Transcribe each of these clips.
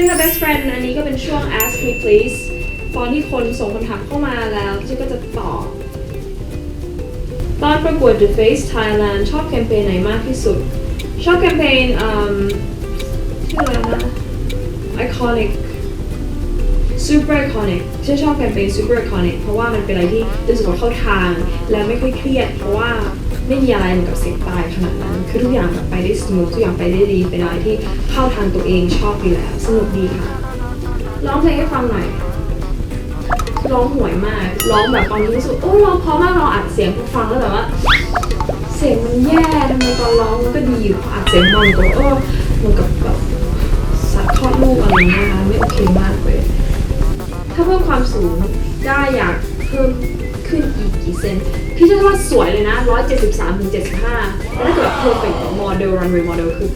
ีค่ะ best friend อันนี้ก็เป็นช่วง ask me please ตอนที่คนส่งคำถามเข้ามาแล้วที่ก็จะตอบ ตอนประกวด The Face Thailand ชอบแคมเปญไหนมากที่สุด ชอบแคมเปญอืมชื่ออะไรนะ Iconic Super Iconic ฉันชอบแคมเปญ Super Iconic เพราะว่ามันเป็นอะไรที่รู้สึกว่าเข้าทาง และไม่ค่อยเครียดเพราะว่า ไม่มีอะไรเหมือนกับเสียงตายขนาดนั้น คือทุกอย่างแบบไปได้สมูททุกอย่างไปได้ดีเป็นอะไรที่เข้าทางตัวเองชอบอยู่แล้วสนุกดีค่ะร้องเพลงให้ฟังหน่อยร้องห่วยมากร้องแบบตอนนี้รู้สึกโอ้ร้องเพราะมากเราอัดเสียงฟังแล้วแบบว่า เสียงมันแย่ทำไมตอนร้องมันก็ดีอยู่พออัดเสียงมันก็เออมันกับแบบสัตว์คลอดลูกอะไรเงี้ยนะไม่โอเคมากเลย ถ้าเพิ่มความสูงได้อยากเพิ่ม ขึ้นอีกกี่เซนพี่จะว่าสวยเลยนะ 173ถึง75แล้วถ้าเกิดเพิ่มไปโมเดล runway model คือ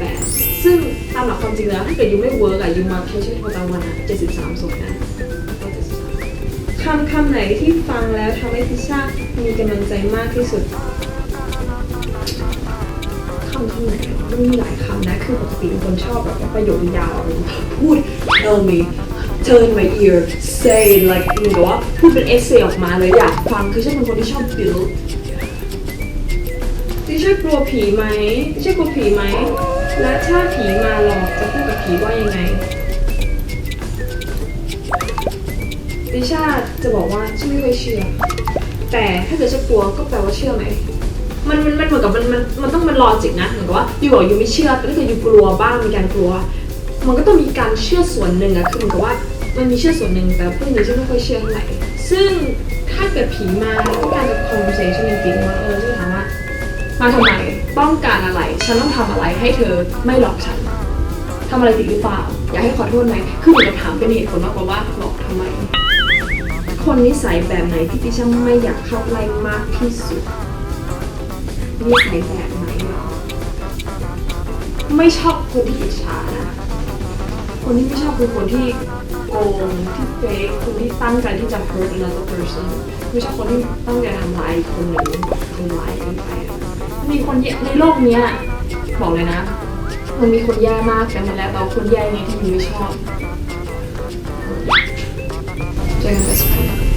178 ซึ่งตามหลักความจริงแล้วถ้าเกิดยูไม่เวิร์กอะยูมาใช้ชีวิตประจำวันอะ73สวยนะคำคำไหนที่ฟังแล้วทำให้พิชชามีกำลังใจมากที่สุดคำคำไหนมันมีหลายคำนะ คือปกติเป็นคนชอบแบบประโยคยาวอะไรอย่างเงี้ยพูด tell me turn my ear say like เหมือนกับว่าพูดเป็นเอเซออกมาเลยอยากฟังคือฉันเป็นคนที่ชอบ build ดิฉันกลัวผีไหมดิฉันกลัวผีไหม และถ้าผีมาหลอกจะพูดกับผีว่ายังไง ดิชาจะบอกว่าฉันไม่เคยเชื่อ แต่ถ้าเกิดฉันกลัวก็แปลว่าเชื่อไหมมันมันมันเหมือนกับมันมันมันต้องมันลอจิกนะเหมือนกับว่าอยู่บอกอยู่ไม่เชื่อแต่ถ้าเกิดอยู่กลัวบ้างมีการกลัว มันก็ต้องมีการเชื่อส่วนหนึ่งอะคือเหมือนกับว่ามันมีเชื่อส่วนหนึ่งแต่พวกนี้ฉันไม่ค่อยเชื่อเท่าไหร่ซึ่งถ้าเกิดผีมาต้องการจะ conversation จริงๆว่าเออฉันถามว่ามาทำไมต้องการอะไร ฉันต้องทำอะไรให้เธอไม่หลอกฉันทำอะไรผิดหรือเปล่า อยากให้ขอโทษไหมคือเหมือนกับถามเป็นเหตุผลมากกว่าว่าหลอกทำไม คนนิสัยแบบไหนที่พี่ช่างไม่อยากเข้าใกล้มากที่สุดนิสัยแบบไหนเหรอไม่ชอบคนที่อิจฉานะ คนที่ไม่ชอบคือคนที่โกงที่เฟกคนที่ตั้งใจที่จะ hurt another person ไม่ชอบคนที่ตั้งใจทำร้ายคนหนึ่งทำร้ายเกินไปมีคนแย่ในโลกเนี้ยบอกเลยนะ มันมีคนแย่มากแต่มันแล้วเราคนแย่ไงที่มันไม่ชอบเจอกัน best friend